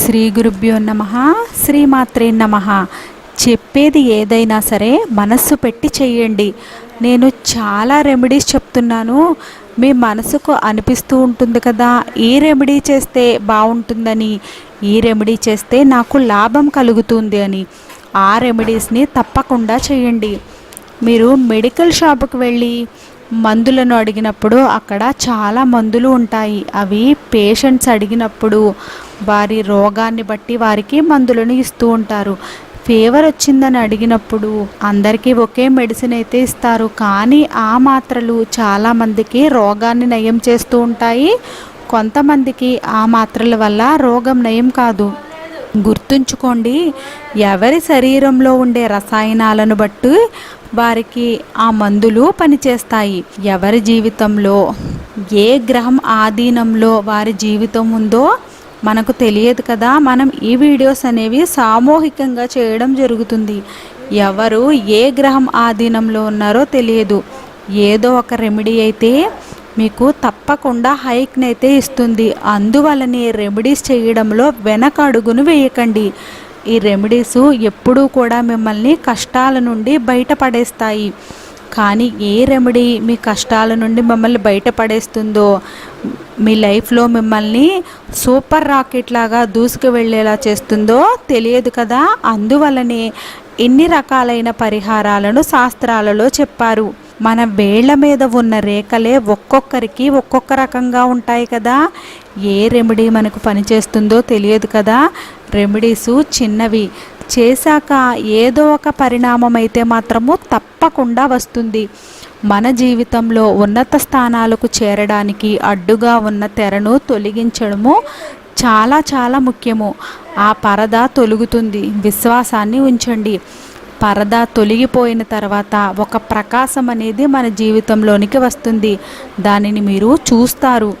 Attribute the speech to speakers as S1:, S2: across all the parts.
S1: శ్రీ గురుభ్యో నమ శ్రీమాత్రే నమ. చెప్పేది ఏదైనా సరే మనస్సు పెట్టి చెయ్యండి నేను చాలా రెమెడీస్ చెప్తున్నాను. మీ మనసుకు అనిపిస్తూ ఉంటుంది కదా ఈ రెమెడీ చేస్తే బాగుంటుందని ఈ రెమెడీ చేస్తే నాకు లాభం కలుగుతుంది అని. ఆ రెమెడీస్ని తప్పకుండా చేయండి. మీరు మెడికల్ షాపుకి వెళ్ళి మందులను అడిగినప్పుడు అక్కడ చాలా మందులు ఉంటాయి. అవి పేషెంట్స్ అడిగినప్పుడు వారి రోగాన్ని బట్టి వారికి మందులను ఇస్తూ ఉంటారు. ఫీవర్ వచ్చిందని అడిగినప్పుడు అందరికీ ఒకే మెడిసిన్ అయితే ఇస్తారు. కానీ ఆ మాత్రలు చాలామందికి రోగాన్ని నయం చేస్తూ ఉంటాయి. కొంతమందికి ఆ మాత్రల వల్ల రోగం నయం కాదు. గుర్తుంచుకోండి ఎవరి శరీరంలో ఉండే రసాయనాలను బట్టి వారికి ఆ మందులు పనిచేస్తాయి. ఎవరి జీవితంలో ఏ గ్రహం ఆధీనంలో వారి జీవితం ఉందో మనకు తెలియదు కదా. మనం ఈ వీడియోస్ అనేవి సామూహికంగా చేయడం జరుగుతుంది. ఎవరు ఏ గ్రహం ఆధీనంలో ఉన్నారో తెలియదు. ఏదో ఒక రెమెడీ అయితే మీకు తప్పకుండా హైక్ని అయితే ఇస్తుంది. అందువలనే రెమెడీస్ చేయడంలో వెనక అడుగును వేయకండి. ఈ రెమెడీస్ ఎప్పుడూ కూడా మిమ్మల్ని కష్టాల నుండి బయటపడేస్తాయి. కానీ ఏ రెమెడీ మీ కష్టాల నుండి మిమ్మల్ని బయటపడేస్తుందో మీ లైఫ్లో మిమ్మల్ని సూపర్ రాకెట్ లాగా దూసుకు వెళ్ళేలా చేస్తుందో తెలియదు కదా. అందువలనే ఎన్ని రకాలైన పరిహారాలను శాస్త్రాలలో చెప్పారు. మన వేళ్ళ మీద ఉన్న రేఖలే ఒక్కొక్కరికి ఒక్కొక్క రకంగా ఉంటాయి కదా. ఏ రెమెడీ మనకు పనిచేస్తుందో తెలియదు కదా. రెమెడీసు చిన్నవి. చేశాక ఏదో ఒక పరిణామం అయితే మాత్రము తప్పకుండా వస్తుంది. మన జీవితంలో ఉన్నత స్థానాలకు చేరడానికి అడ్డుగా ఉన్న తెరను తొలగించడము చాలా చాలా ముఖ్యము. ఆ పరద తొలుగుతుంది. విశ్వాసాన్ని ఉంచండి. పరద తొలగిపోయిన తర్వాత ఒక ప్రకాశం అనేది మన జీవితంలోనికి వస్తుంది. దానిని మీరు చూస్తారు.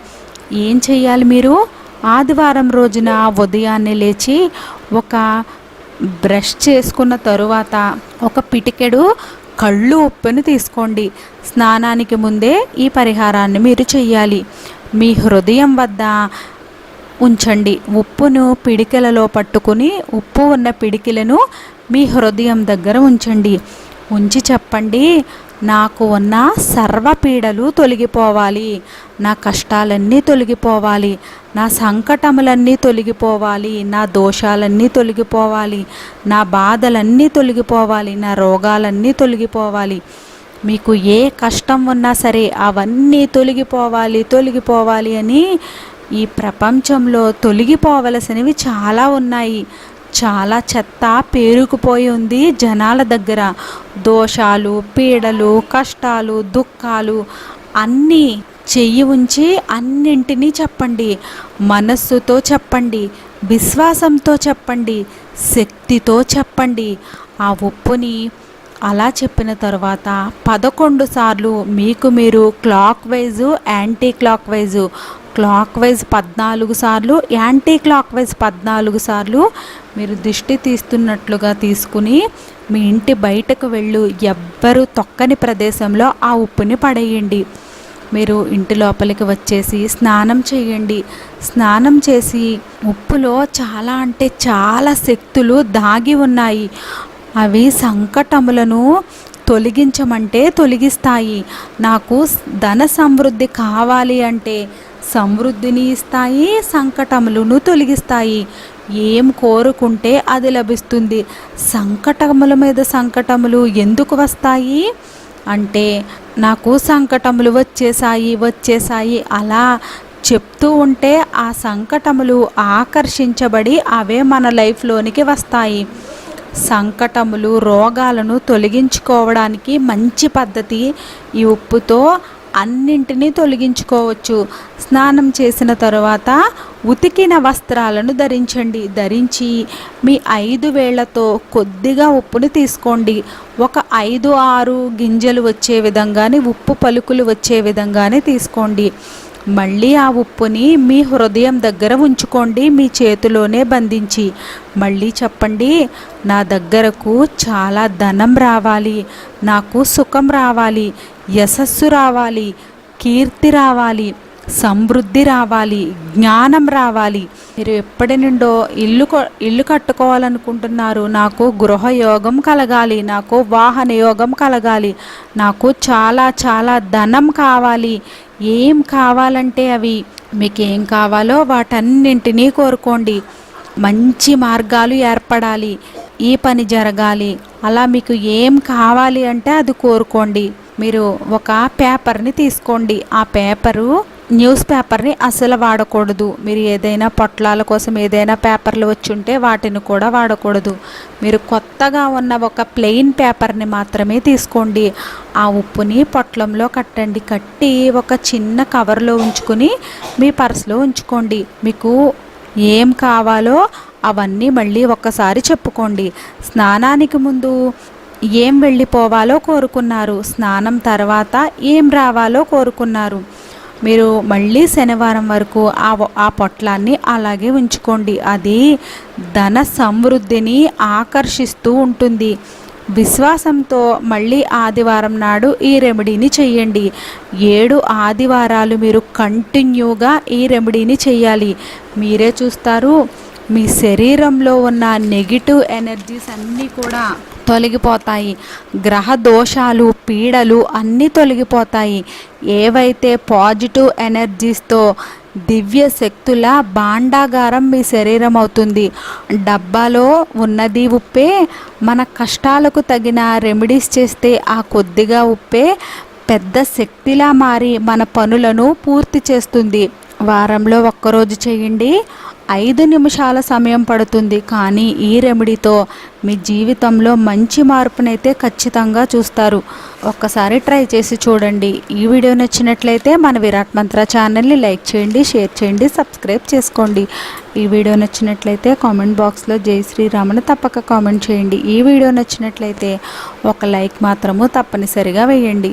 S1: ఏం చేయాలి మీరు? ఆదివారం రోజున ఉదయాన్నే లేచి ఒక బ్రష్ చేసుకున్న తరువాత ఒక పిటికెడు కళ్ళు ఉప్పుని తీసుకోండి. స్నానానికి ముందే ఈ పరిహారాన్ని మీరు చేయాలి మీ హృదయం వద్ద ఉంచండి. ఉప్పును పిడికెలలో పట్టుకుని ఉప్పు ఉన్న పిడికిలను మీ హృదయం దగ్గర ఉంచండి. ఉంచి చెప్పండి నాకు ఉన్న సర్వపీడలు తొలగిపోవాలి. నా కష్టాలన్నీ తొలగిపోవాలి. నా సంకటములన్నీ తొలగిపోవాలి. నా దోషాలన్నీ తొలగిపోవాలి. నా బాధలన్నీ తొలగిపోవాలి. నా రోగాలన్నీ తొలగిపోవాలి. మీకు ఏ కష్టం ఉన్నా సరే అవన్నీ తొలగిపోవాలి తొలగిపోవాలి అని ఈ ప్రపంచంలో తొలగిపోవలసినవి చాలా ఉన్నాయి. చాలా చెత్త పేరుకుపోయి ఉంది జనాల దగ్గర. దోషాలు పీడలు కష్టాలు దుఃఖాలు అన్నీ చెయ్యి ఉంచి అన్నింటినీ చెప్పండి. మనస్సుతో చెప్పండి విశ్వాసంతో చెప్పండి శక్తితో చెప్పండి. ఆ ఉప్పుని అలా చెప్పిన తర్వాత పదకొండు సార్లు మీకు మీరు clockwise anti clock wise clockwise పద్నాలుగు సార్లు యాంటీ క్లాక్ వైజ్ పద్నాలుగు సార్లు మీరు దిష్టి తీస్తున్నట్లుగా తీసుకుని మీ ఇంటి బయటకు వెళ్ళు. ఎవ్వరు తొక్కని ప్రదేశంలో ఆ ఉప్పుని పడేయండి. మీరు ఇంటి లోపలికి వచ్చేసి స్నానం చేయండి. స్నానం చేసి ఉప్పులో చాలా అంటే చాలా శక్తులు దాగి ఉన్నాయి. అవి సంకటములను తొలగించమంటే తొలగిస్తాయి. నాకు ధన సమృద్ధి కావాలి అంటే సమృద్ధిని ఇస్తాయి సంకటములను తొలగిస్తాయి. ఏం కోరుకుంటే అది లభిస్తుంది. సంకటముల మీద సంకటములు ఎందుకు వస్తాయి? అంటే నాకు సంకటములు వచ్చేసాయి వచ్చేసాయి అలా చెప్తూ ఉంటే ఆ సంకటములు ఆకర్షించబడి అవే మన లైఫ్లోనికి వస్తాయి. సంకటములు రోగాలను తొలగించుకోవడానికి మంచి పద్ధతి ఈ ఉప్పుతో అన్నింటినీ తొలగించుకోవచ్చు. స్నానం చేసిన తరువాత ఉతికిన వస్త్రాలను ధరించండి. ధరించి మీ ఐదు వేళ్ళతో కొద్దిగా ఉప్పును తీసుకోండి. ఒక ఐదు ఆరు గింజలు వచ్చే విధంగానే ఉప్పు పలుకులు వచ్చే విధంగానే తీసుకోండి. మళ్ళీ ఆ ఉప్పుని మీ హృదయం దగ్గర ఉంచుకోండి మీ చేతిలోనే బంధించి. మళ్ళీ చెప్పండి నా దగ్గరకు చాలా ధనం రావాలి నాకు సుఖం రావాలి యశస్సు రావాలి కీర్తి రావాలి సమృద్ధి రావాలి జ్ఞానం రావాలి. మీరు ఎప్పటి నుండో ఇల్లు ఇల్లు కట్టుకోవాలనుకుంటున్నారు. నాకు గృహయోగం కలగాలి నాకు వాహన యోగం కలగాలి నాకు చాలా చాలా ధనం కావాలి. ఏం కావాలంటే అవి మీకు ఏం కావాలో వాటన్నింటినీ కోరుకోండి. మంచి మార్గాలు ఏర్పడాలి. ఈ పని జరగాలి. అలా మీకు ఏం కావాలి అంటే అది కోరుకోండి. మీరు ఒక పేపర్ని తీసుకోండి. ఆ పేపరు న్యూస్ పేపర్ని అసలు వాడకూడదు. మీరు ఏదైనా పొట్లాల కోసం ఏదైనా పేపర్లు వచ్చి ఉంటే వాటిని కూడా వాడకూడదు. మీరు కొత్తగా ఉన్న ఒక ప్లెయిన్ పేపర్ని మాత్రమే తీసుకోండి. ఆ ఉప్పుని పొట్లంలో కట్టండి. కట్టి ఒక చిన్న కవర్లో ఉంచుకుని మీ పర్సులో ఉంచుకోండి. మీకు ఏం కావాలో అవన్నీ మళ్ళీ ఒక్కసారి చెప్పుకోండి. స్నానానికి ముందు ఏం వెళ్ళిపోవాలో కోరుకున్నారు. స్నానం తర్వాత ఏం రావాలో కోరుకున్నారు. మీరు మళ్ళీ శనివారం వరకు ఆ ఆ పొట్లాన్ని అలాగే ఉంచుకోండి. అది ధన సమృద్ధిని ఆకర్షిస్తూ ఉంటుంది. విశ్వాసంతో మళ్ళీ ఆదివారం నాడు ఈ రెమెడీని చేయండి. ఏడు ఆదివారాలు మీరు కంటిన్యూగా ఈ రెమెడీని చేయాలి. మీరే చూస్తారు. మీ శరీరంలో ఉన్న నెగిటివ్ ఎనర్జీస్ అన్నీ కూడా తొలగిపోతాయి. గ్రహ దోషాలు పీడలు అన్నీ తొలగిపోతాయి. ఏవైతే పాజిటివ్ ఎనర్జీస్తో దివ్య శక్తుల భాండాగారం మీ శరీరం అవుతుంది. డబ్బాలో ఉన్నది ఉప్పే మన కష్టాలకు తగిన రెమెడీస్ చేస్తే ఆ కొద్దిగా ఉప్పే పెద్ద శక్తిలా మారి మన పనులను పూర్తి చేస్తుంది. వారంలో ఒక్కరోజు చేయండి. ఐదు నిమిషాల సమయం పడుతుంది. కానీ ఈ రెమెడీతో మీ జీవితంలో మంచి మార్పునైతే ఖచ్చితంగా చూస్తారు. ఒక్కసారి ట్రై చేసి చూడండి. ఈ వీడియో నచ్చినట్లయితే మన విరాట్ మంత్ర ఛానల్ని లైక్ చేయండి షేర్ చేయండి సబ్స్క్రైబ్ చేసుకోండి. ఈ వీడియో నచ్చినట్లయితే కామెంట్ బాక్స్లో జై శ్రీరామని తప్పక కామెంట్ చేయండి. ఈ వీడియో నచ్చినట్లయితే ఒక లైక్ మాత్రము తప్పనిసరిగా వేయండి.